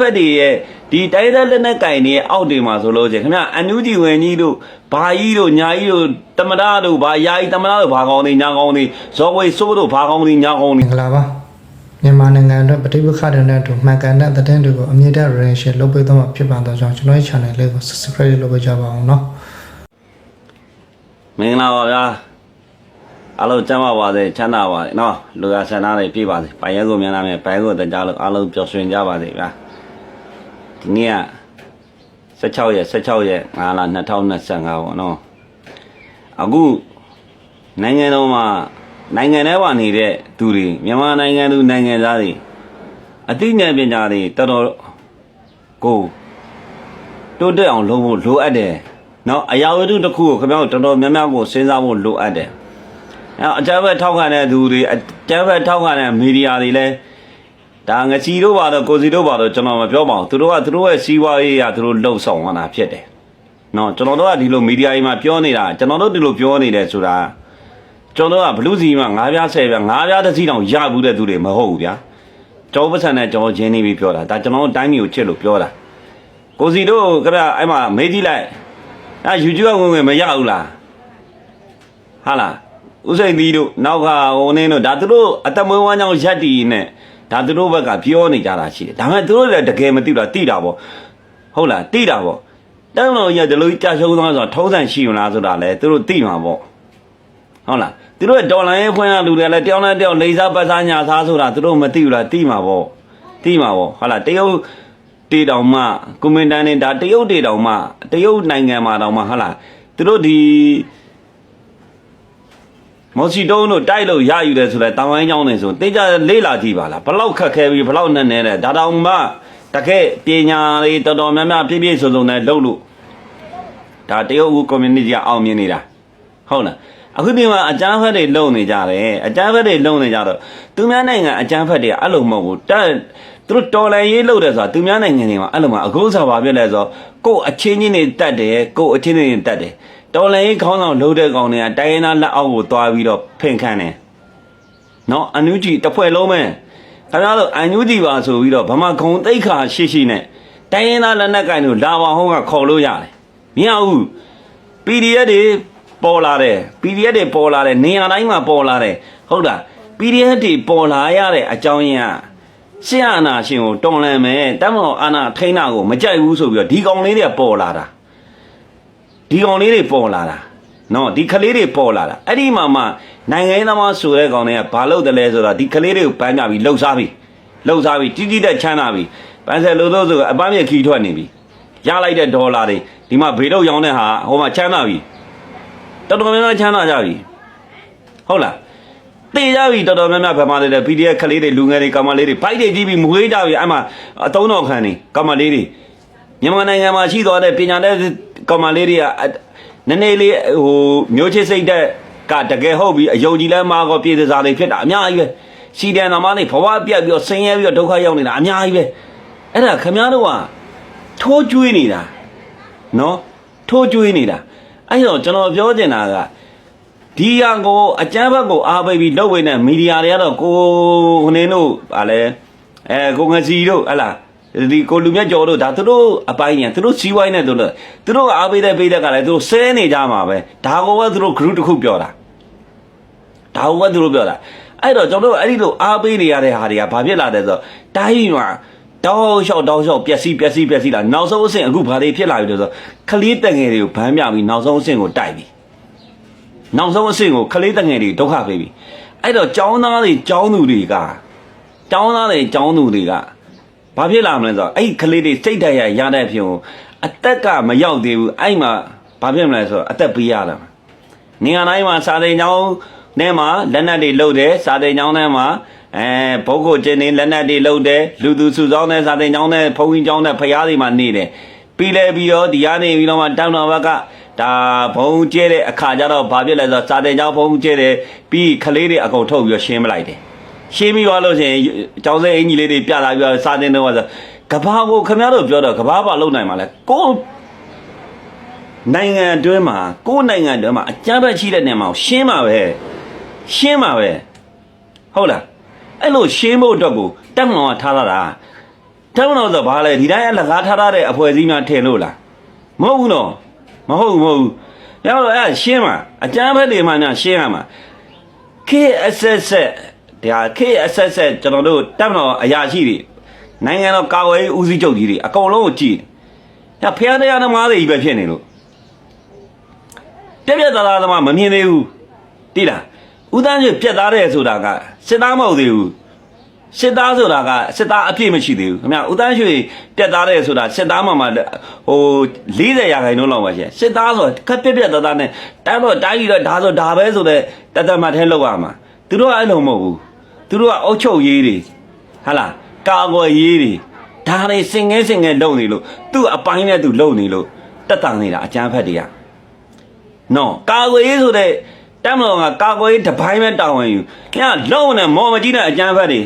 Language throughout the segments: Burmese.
ဘက်တွေရဲ့ဒီတိုင်းတဲ့လက်နဲ့ကင်တွေရဲ့အောက်တွေမှာဆိုလို့ချင်းခင်ဗျအန်ယူဂျီဝင်ကြီးတို့ဘာကြီးတို့ညာကြီးတို့တမရတို့ဘာယာကြီးတမရတို့ဘာကောင်းတွေညာကောင်းတွေဇော်ဝေစိုးတို့ဘာကောင်းတွေညာကောင်း မ တွေ င်္ဂလာပါမြန်မာနိုင်ငံအတွက်ပဋိပက္ခတွေနဲ့အတူမှန်ကန်တဲ့သတင်းတွေကိုအမြင့်တဲ့ relation လုပ်ပေးသွားမှာဖြစ်ပါတော့ကြောင့်ကျွန်တော်ရဲ့ channel လေးကို subscribe လုပ်ပေးကြပါအောင်เนาะ မင်္ဂလာပါဗျာအားလုံးကျမ်းပါပါစေချမ်းသာပါစေနော်လူရဆန္ဒတွေပြည့်ပါစေပိုင်ရဲကိုမြန်လာမယ်ဘိုင်းကိုတကြားလို့အားလုံးပျော်ရွှင်ကြပါစေဗျာ ဒီနေ့က16ရက်16ရက်5လ2025ပေါ့နော်အခုနိုင်ငံတော်မှာနိုင်ငံထဲမှာနေတဲ့သူတွေမြန်မာနိုင်ငံသူနိုင်ငံသားတွေအသိဉာဏ်ပညာတွေတော်တော်ကိုတိုးတက်အောင်လုပ်ဖို့လိုအပ်တယ်။နော်အရာဝတ္ထုတစ်ခုကိုခင်ဗျားတို့တော်တော်များများကိုစဉ်းစားဖို့လိုအပ်တယ်။အဲအကြမ်းဖက်ထောက်ခံတဲ့သူတွေအကြမ်းဖက်ထောက်ခံတဲ့မီဒီယာတွေလည်း ဒါငစီတို့ပါတော့ကိုစီတို့ပါတော့ကျွန်တော်မပြောပါဘူး။သူတို့ကသူတို့ရဲ့စီးပွားရေးအရသူတို့လှုပ်ဆောင်လာတာဖြစ်တယ်။နော်ကျွန်တော်တို့ကဒီလိုမီဒီယာတွေမှာပြောနေတာကျွန်တော်တို့ဒီလိုပြောနေတယ်ဆိုတာကျွန်တော်တို့ကဘလူးစီမှာငါးပြားဆယ်ပြားငါးပြားတစ်စီးတောင်ရဘူးတဲ့သူတွေမဟုတ်ဘူးဗျာ။ကျောင်းပတ်စံနဲ့ကျွန်တော်ရင်းနေပြီးပြောတာဒါကျွန်တော်တို့တိုင်းမျိုးကိုချစ်လို့ပြောတာ။ကိုစီတို့ကဗျအဲ့မှာမေးကြည့်လိုက်အဲ YouTube ကဝင်ဝင်မရဘူးလားဟာလားဥစိန်သီးတို့နောက်ကဟိုနင်းတို့ဒါသူတို့အသက်မွေးဝမ်းကြောင်းရက်တီနဲ့ ဒါသူတို့ဘက်ကပြောနေကြတာရှိတယ်ဒါပေမဲ့သူတို့လည်းတကယ်မသိဘူးလားသိတာပေါ့ဟုတ်လားသိတာပေါ့တန်းတော်ကြီးကဒီလိုကြာရှုံးသွားဆိုတော့ထုံးစံရှိမလားဆိုတာလည်းသူတို့သိမှာပေါ့ဟုတ်လားသူတို့ဒေါ်လာရေးဖွင့်ရလူတွေလည်းတယောက်နဲ့တယောက်လိန်စားပတ်စားညာစားဆိုတာသူတို့မသိဘူးလားသိမှာပေါ့သိမှာပေါ့ဟုတ်လားတရုတ်တေတောင်မှကွန်မန်တန်နေဒါတရုတ်တေတောင်မှတရုတ်နိုင်ငံမှာတောင်မှဟာလားသူတို့ဒီ မော်စီတုံးတို့တိုက်လို့ရယူတယ်ဆိုလဲတောင်ဝိုင်းကျောင်းနေဆိုတေကြလေးလာကြည့်ပါလားဘလောက်ခက်ခဲပြီးဘလောက်နဲ့နဲ့လဲဒါတောင်မှတကယ်ပညာတွေတော်တော်များများပြည့်ပြည့်စုံစုံနဲ့လုပ်လို့ဒါတရုတ်ကွန်မြူနတီကအောင်မြင်နေတာဟုတ်လားအခုဒီမှာအကြမ်းဖက်တွေလုံနေကြတယ်အကြမ်းဖက်တွေလုံနေကြတော့သူများနိုင်ငံအကြမ်းဖက်တွေအဲ့လိုမဟုတ်ဘူးတက်သူတို့တော်လန်ရေးလုပ်တယ်ဆိုတာသူများနိုင်ငံတွေမှာအဲ့လိုမှအခုစားပါပြလဲဆိုကို့အချင်းချင်းတွေတက်တယ်ကို့အချင်းချင်းတွေတက်တယ် တော်လန်ရေးခေါင်းဆောင်လုပ်တဲ့ကောင်တွေကတိုင်းရင်းသားလက်အောက်ကိုသွားပြီးတော့ဖင်ခန့်တယ်နော်အန်ယူဂျီတစ်ဖွဲ့လုံးပဲခင်ဗျားတို့အန်ယူဂျီပါဆိုပြီးတော့ဗမာခုံတိတ်ခါရှိရှိနဲ့တိုင်းရင်းသားလက်နက်ကင်တို့လာပါဟောင်းကခေါ်လို့ရတယ်မရဘူး PDF တွေပေါ်လာတယ် PDF တွေပေါ်လာတယ်နေရာတိုင်းမှာပေါ်လာတယ်ဟုတ်လား PDF တွေပေါ်လာရတဲ့အကြောင်းရင်းကရှင်းအာနာရှင်ကိုတော်လန်မယ်တမတော်အာနာထိန်းတာကိုမကြိုက်ဘူးဆိုပြီးတော့ဒီကောင်လေးတွေပေါ်လာတာ ဒီကောင်လေးတွေပေါ်လာတာနော်ဒီကလေးတွေပေါ်လာတာအဲ့ဒီမှာမှနိုင်ငံရေးသမားဆိုတဲ့ကောင်တွေကဘာလုပ်တယ်လဲဆိုတော့ဒီကလေးတွေကိုပန်းကြပြီးလှုပ်ရှားပြီးလှုပ်ရှားပြီးတိတိတက်ချမ်းသာပြီးပန်းဆက်လို့လို့ဆိုအပန်းမြက်ခီထွက်နေပြီရလိုက်တဲ့ဒေါ်လာတွေဒီမှာဘေးတော့ရောင်းတဲ့ဟာဟိုမှာချမ်းသာပြီတော်တော်များများချမ်းသာကြပြီဟုတ်လားတေးကြပြီတော်တော်များများဗမာတွေလည်း PDF ကလေးတွေလူငယ်တွေကောင်မလေးတွေဘိုက်တွေကြီးပြီးမွေးကြပြီအဲ့မှာအတုံးတော်ခံနေကောင်မလေးတွေမြန်မာနိုင်ငံမှာရှိသွားတဲ့ပညာတဲ့ ကောင်မလေးတွေကနည်းနည်းလေးဟိုမျိုးချစ်စိတ်တဲ့ကတကယ်ဟုတ်ပြီအယုံကြည်လဲမှာကောပြည်သူစားတွေဖြစ်တာအများကြီးပဲစီတန်သမားတွေဘဝပြတ်ပြီးတော့ဆင်းရဲပြီးတော့ဒုက္ခရောက်နေတာအများကြီးပဲအဲ့ဒါခမည်းတော်ကထိုးကျွေးနေတာနော်ထိုးကျွေးနေတာအဲ့တော့ကျွန်တော်ပြောချင်တာကဒီရန်ကိုအကြမ်းဖက်ကိုအားပေးပြီးလုပ်ဝေတဲ့မီဒီယာတွေကတော့ကိုဟိုနေတို့ဗာလဲအဲကိုငစီတို့ဟလာ ဒီကိုလူမြတ်ကျော်တို့ဒါသူတို့အပိုင်းညာသူတို့စီးဝိုင်းနေသူတို့သူတို့အားပေးတဲ့ပေးတဲ့ကလည်းသူတို့ဆဲနေကြမှာပဲဒါကိုပဲသူတို့ group တစ်ခုပြောတာဒါကိုပဲသူတို့ပြောတာအဲ့တော့ကျွန်တော်တို့အဲ့ဒီလိုအားပေးနေရတဲ့ဟာတွေကဘာဖြစ်လာတယ်ဆိုတော့တိုင်းမှာတောက်လျှောက်တောက်လျှောက်ပျက်စီးပျက်စီးပျက်စီးလာနောက်ဆုံးအဆင့်အခုဘာတွေဖြစ်လာပြီလဲဆိုတော့ခလေးတငယ်တွေကိုဗန်းပြပြီးနောက်ဆုံးအဆင့်ကိုတိုက်ပြီနောက်ဆုံးအဆင့်ကိုခလေးတငယ်တွေဒုက္ခပေးပြီအဲ့တော့ចောင်းသားတွေចောင်းသူတွေကចောင်းသားတွေចောင်းသူတွေက ဘာဖြစ်လာမလဲဆိုတော့အဲ့ဒီခလေးတွေစိတ်ဓာတ်ရရတဲ့အဖြစ်ကိုအသက်ကမရောက်သေးဘူးအဲ့မှာဘာဖြစ်မလဲဆိုတော့အသက်ပေးရတာနေရာတိုင်းမှာစာတိန်ချောင်းထဲမှာလက်နက်တွေလုတ်တယ်စာတိန်ချောင်းထဲမှာအဲဘုတ်ကိုကျင်းနေလက်နက်တွေလုတ်တယ်လူသူစုဆောင်းတဲ့စာတိန်ချောင်းနဲ့ဘုံကြီးချောင်းနဲ့ဖျားတွေမှာနေတယ်ပြီးလဲပြီးတော့ဒီကနေပြီးတော့မှတောင်းတော်ဘက်ကဒါဘုံကျဲတဲ့အခါကျတော့ဘာဖြစ်လဲဆိုတော့စာတိန်ချောင်းဘုံကျဲတယ်ပြီးခလေးတွေအကုန်ထုတ်ပြီးတော့ရှင်းမလိုက်တယ် ရှင်းပြီးသွားလို့ရှိရင်ကျောင်းစဲအင်ကြီးလေးတွေပြလာပြီးတော့စာတင်တော့ဆိုကဘာကိုခင်ဗျားတို့ပြောတော့ကဘာပါလုံနိုင်မှာလဲကိုနိုင်ငံအတွင်းမှာကိုယ်နိုင်ငံအတွင်းမှာအကြမ်းဖက်ရှိတဲ့နေရာမှာရှင်းပါပဲရှင်းပါပဲဟုတ်လားအဲ့လိုရှင်းဖို့အတွက်ကိုတက်မောင်ကထားလာတာတတက်မတော်ဆိုဘာလဲဒီတိုင်းအလကားထားထားတဲ့အဖွဲ့အစည်းများထင်လို့လားမဟုတ်ဘူးနော်မဟုတ်ဘူးမဟုတ်ဘူးရတော့အဲ့ဒါရှင်းမှာအကြမ်းဖက်တွေမှများရှင်းရမှာ KSS ဒါ KSS ကျွန်တော်တို့တက်မတော်အရာရှိတွေနိုင်ငံတော်ကာကွယ်ရေးဦးစီးချုပ်ကြီးတွေအကုန်လုံးကိုကြည့်တယ်။ညဖျားတရားသမားတွေကြီးပဲဖြစ်နေလို့ပြက်ပြက်သားသားသမားမမြင်သေးဘူးတိလားဦးတန်းကြီးပြက်သားတယ်ဆိုတာကစစ်သားမဟုတ်သေးဘူးစစ်သားဆိုတာကစစ်သားအပြည့်မရှိသေးဘူးခင်ဗျဦးတန်းရွှေပြက်သားတယ်ဆိုတာစစ်သားမှမှဟို40ရာခိုင်နှုန်းလောက်ပါရှင်စစ်သားဆိုခက်ပြက်ပြက်သားသားနဲ့တန်းတော့တိုင်းကြီးတော့ဒါဆိုဒါပဲဆိုတဲ့တသက်မှတ်ထဲလောက်ရမှာ သူတို့ကအဲ့လိုမဟုတ်ဘူးသူတို့ကအုတ်ချုပ်ရေးတွေဟာလားကာကွယ်ရေးတွေဒါတွေစင်ငဲစင်ငဲလုံနေလို့သူ့အပိုင်းနဲ့သူလုံနေလို့တက်တန်နေတာအကျန်းဖက်တွေကနော်ကာကွယ်ရေးဆိုတဲ့တမ်းမတော်ကကာကွယ်ရေးတစ်ပိုင်းပဲတာဝန်ယူညလုံးနဲ့မော်မကြီးနဲ့အကြမ်းဖက်တွေ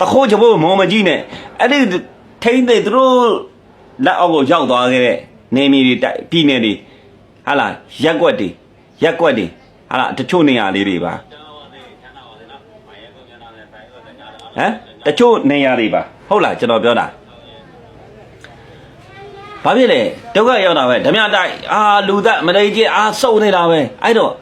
တခိုးချဖို့မော်မကြီးနဲ့အဲ့ဒီထိမ့်တဲ့သူတို့လက်အောက်ကိုရောက်သွားခဲ့တဲ့နေမီတွေတိုက်ပြည်နယ်တွေဟာလားရက်ွက်တွေရက်ွက်တွေဟာလားတချို့နေရာလေးတွေပါ ဟမ်တချို့နေရာတွေပါဟုတ်လားကျွန်တော်ပြောတာဘာဖြစ်လဲဒုက္ခရောက်တာပဲဓမြတိုက်အာလူသက်မတိတ်ကြီးအာစုံနေတာပဲအဲ့တော့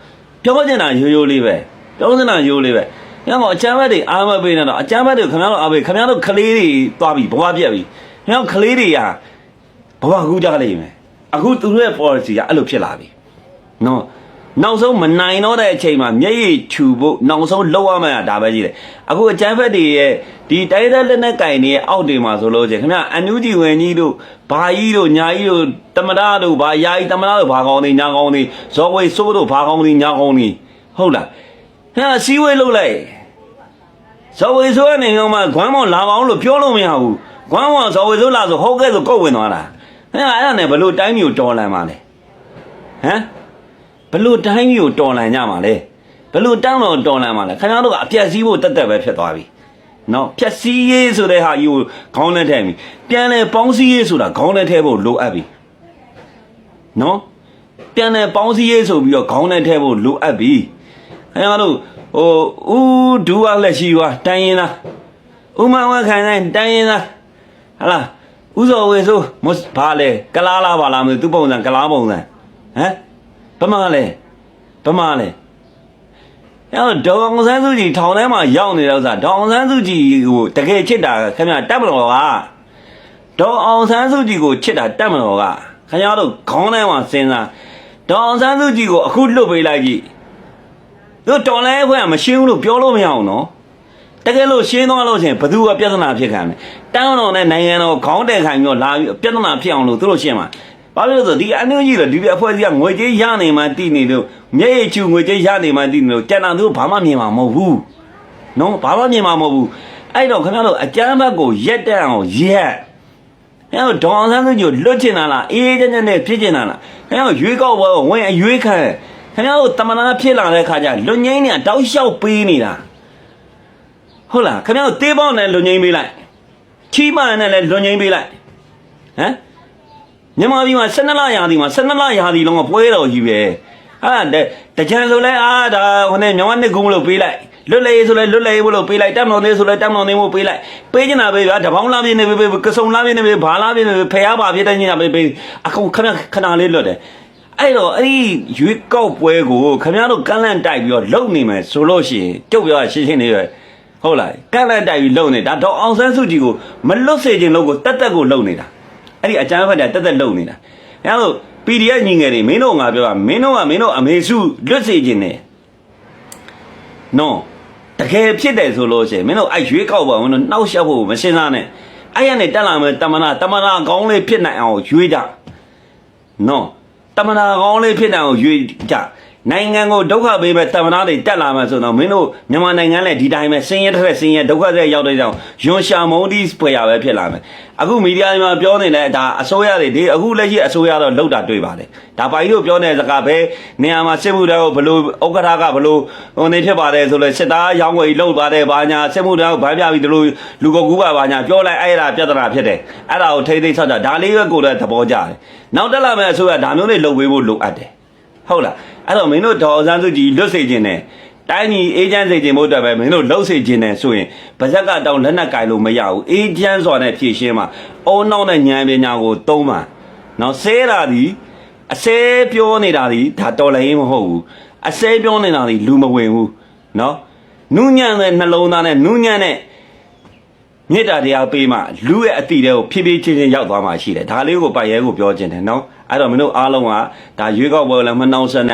ပြောချင်တာရိုးရိုးလေးပဲပြောချင်တာရိုးလေးပဲညောအချမ်းဘက်တွေအားမပေးနေတော့အချမ်းဘက်တွေခင်ဗျားတို့အားပေးခင်ဗျားတို့ကလေးတွေသွားပြီဘဝပြက်ပြီခင်ဗျားတို့ကလေးတွေကဘဝကူးကြလိမ့်မယ်အခုသူတို့ရဲ့ policy ကအဲ့လိုဖြစ်လာပြီနော် နောက်ဆုံးမနိုင်တော့တဲ့အချိန်မှာမျက်ရည်ခြူဖို့နောက်ဆုံးလောက်ရမှဒါပဲကြီးတယ်အခုအချမ်းဘက်တွေရဲ့ဒီတိုက်တဲ့လက်နဲ့ကင်တွေရဲ့အောက်တွေမှာဆိုလို့ချင်းခင်ဗျအန်နူးကြီးဝင်ကြီးတို့ဘာကြီးတို့ညာကြီးတို့တမရတို့ဘာယာကြီးတမရတို့ဘာကောင်းနေညာကောင်းနေဇော်ဝေစိုးတို့ဘာကောင်းနေညာကောင်းနေဟုတ်လားခင်ဗျအစည်းဝေးလုပ်လိုက်ဇော်ဝေစိုးကနေတော့မှဂွမ်းမောင်လာပါအောင်လို့ပြောလို့မရဘူးဂွမ်းမောင်ဇော်ဝေစိုးလာဆိုဟုတ်ကဲ့ဆိုကုတ်ဝင်သွားတာခင်ဗျအဲ့ဒါနဲ့ဘလို့တိုင်းမျိုးတော်လန်ပါလဲဟမ် ဘလို့တိုင်းမျိုးတော်လန်ကြမှာလဲဘလို့တန်းတော်တော်လန်မှာလဲခင်ဗျားတို့ကအပြက်စီးဖို့တက်တက်ပဲဖြစ်သွားပြီနော်ဖြက်စီးရေးဆိုတဲ့ဟာယူခေါင်းနဲ့ထဲပြီပြန်လဲပေါင်းစည်းရေးဆိုတာခေါင်းနဲ့ထဲဖို့လိုအပ်ပြီနော်ပြန်လဲပေါင်းစည်းရေးဆိုပြီးတော့ခေါင်းနဲ့ထဲဖို့လိုအပ်ပြီခင်ဗျားတို့ဟိုဦးဒူဝါလက်ရှိဝါတိုင်းရင်လားဥမဝခံတိုင်းတိုင်းရင်လားဟလာဥစောဝေဆိုမတ်ဘာလဲကလားလားပါလားမသိဘူးသူပုံစံကလားပုံစံဟမ် ဗမာလဲဗမာလဲအဲ့တော့ဒေါအောင်ဆန်းစုကြည်ထောင်ထဲမှာရောက်နေတဲ့ဥစ္စာဒေါအောင်ဆန်းစုကြည်ကိုတကယ်ချစ်တာခင်ဗျတက်မတော်ကဒေါအောင်ဆန်းစုကြည်ကိုချစ်တာတက်မတော်ကခင်ဗျားတို့ခေါင်းထဲမှာစဉ်းစားဒေါအောင်ဆန်းစုကြည်ကိုအခုလွတ်ပေးလိုက်ကြည့်တို့တော်လဲခွင့်ကမရှင်းဘူးလို့ပြောလို့မရအောင်နော်တကယ်လို့ရှင်းသွားလို့ချင်းဘသူကပြဿနာဖြစ်ခံတယ်တန်းတော်နဲ့နိုင်ငံတော်ခေါင်းတဲ့ခံပြီးတော့လာပြီးပြဿနာဖြစ်အောင်လို့သူတို့ရှင်းမှာ ဘာဖြစ်လို့လဲဆိုဒီအနှုတ်ကြီးတော့ဒီပြအဖွဲ့ကြီးကငွေကြေးရနေမှတည်နေလို့မျက်ရည်ချူငွေကြေးရနေမှတည်နေလို့ကျန်တာသူတို့ဘာမှမြင်မှာမဟုတ်ဘူးနော်ဘာမှမြင်မှာမဟုတ်ဘူးအဲ့တော့ခင်ဗျားတို့အကြမ်းဘက်ကိုရက်တက်အောင်ရက်ခင်ဗျားတို့ဒေါအောင်ဆန်းစုကြည်ကိုလွတ်ချင်တာလားအေးအေးချမ်းချမ်းနဲ့ဖြစ်ချင်တာလားခင်ဗျားတို့ရွေးကောက်ပွဲကိုဝင်အရွေးခံခင်ဗျားတို့တမနာဖြစ်လာတဲ့ခါကျလွတ်ငိမ့်နေတာတောက်လျှောက်ပေးနေတာဟုတ်လားခင်ဗျားတို့တေးပေါင်းနဲ့လွတ်ငိမ့်ပေးလိုက်ချီးမန်နဲ့လည်းလွတ်ငိမ့်ပေးလိုက်ဟမ် မြန်မာပြည်မှာ12လရာသီမှာ12လရာသီလုံးကပွဲတော်ကြီးပဲဟာတကြံဆိုလဲအာဒါဟိုနဲ့မြန်မာနှစ်ကုန်းလို့ပေးလိုက်လွတ်လေဆိုလဲလွတ်လေဘလို့ပေးလိုက်တက်မတော်သေးဆိုလဲတက်မတော်သေးမို့ပေးလိုက်ပေးချင်တာပဲဗျာတပေါင်းလာပြင်းနေပဲကစုံလာပြင်းနေပဲဘာလာပြင်းနေပဲဖျားပါဖြစ်တဲ့ညပဲပေးအခုခဏခဏလေးလွတ်တယ်အဲ့တော့အဲ့ဒီရွေးကောက်ပွဲကိုခင်ဗျားတို့ကန့်လန့်တိုက်ပြီးတော့လုံနေမယ်ဆိုလို့ရှိရင်ကျုပ်ပြောရှင်းရှင်းလေးပဲဟုတ်လားကန့်လန့်တိုက်ပြီးလုံနေဒါတော့အောင်ဆန်းစုကြည်ကိုမလွတ်စေခြင်းလို့ကိုတက်တက်ကိုလုံနေတာ အဲ့ဒီအကြမ်းဖက်တဲ့တက်တက်လုံနေတာအဲလို PDF ညီငယ်တွေမင်းတို့ငါပြောတာမင်းတို့ကမင်းတို့အမေစုလွတ်စေခြင်းနဲ့နော်တကယ်ဖြစ်တယ်ဆိုလို့ရှိရင်မင်းတို့အဲ့ရွေးကောက်ပါမင်းတို့နှောက်ရှက်ဖို့မစင်စားနဲ့အဲ့ရနဲ့တက်လာမယ်တမနာတမနာကောင်းလေးဖြစ်နိုင်အောင်ရွေးကြနော်တမနာကောင်းလေးဖြစ်နိုင်အောင်ရွေးကြ နိုင်ငံကိုဒုက္ခပေးမဲ့တမနာတွေတက်လာမယ်ဆိုတော့မင်းတို့မြန်မာနိုင်ငံလည်းဒီတိုင်းပဲဆင်းရဲတဲ့ဆင်းရဲဒုက္ခတဲ့ရောက်တဲ့ကြောင့်ယွန်ရှာမုန်ဒီဖွယ်ရပဲဖြစ်လာမယ်အခုမီဒီယာတွေမှာပြောနေတဲ့ဒါအစိုးရတွေဒီအခုလက်ရှိအစိုးရတော့လောက်တာတွေ့ပါတယ်ဒါပါကြီးတို့ပြောနေတဲ့စကားပဲနေရာမှာစစ်မှုတောင်ဘလို့ဥက္ကဋ္ဌကဘလို့ဟိုနေဖြစ်ပါတယ်ဆိုလဲစစ်သားရောင်းဝယ်လောက်ပါတယ်ဘာညာစစ်မှုတောင်ဗန်းပြပြီးဒီလိုလူကုန်ကူးပါဘာညာပြောလိုက်အဲ့ဒါပြဿနာဖြစ်တယ်အဲ့ဒါကိုထိမ့်သိမ့်ဆောက်တာဒါလေးပဲကိုယ်လည်းသဘောကျတယ်နောက်တက်လာမယ့်အစိုးရဒါမျိုးတွေလုပ်ပေးဖို့လိုအပ်တယ်ဟုတ်လား အဲ့တော့မင်းတို့ဒေါ်အောင်ဆန်းစုကြည်လွတ်စေခြင်းနဲ့တိုင်းကြီးအေဂျင့်စေခြင်းမို့အတွက်ပဲမင်းတို့လှုပ်စေခြင်းနဲ့ဆိုရင်ဗဇက်ကတောင်လက်နက်ကင်လို့မရဘူးအေဂျင့်စွာနဲ့ဖြည့်ရှင်းမှာအုံနောက်နဲ့ဉာဏ်ပညာကိုသုံးပါနော်ဆဲတာဒီအစဲပြောနေတာဒီဒါတော်လည်းမဟုတ်ဘူးအစဲပြောနေတာဒီလူမဝင်ဘူးနော်နုညံ့တဲ့နှလုံးသားနဲ့နုညံ့တဲ့မေတ္တာတရားပေးမှလူရဲ့အတိတဲ့ကိုဖြည်းဖြည်းချင်းချင်းရောက်သွားမှရှိတယ်ဒါလေးကိုပိုက်ရဲကိုပြောခြင်းတယ်နော်အဲ့တော့မင်းတို့အားလုံးကဒါရွေးကောက်ပွဲလည်းမနှောင့်ယှက်နဲ့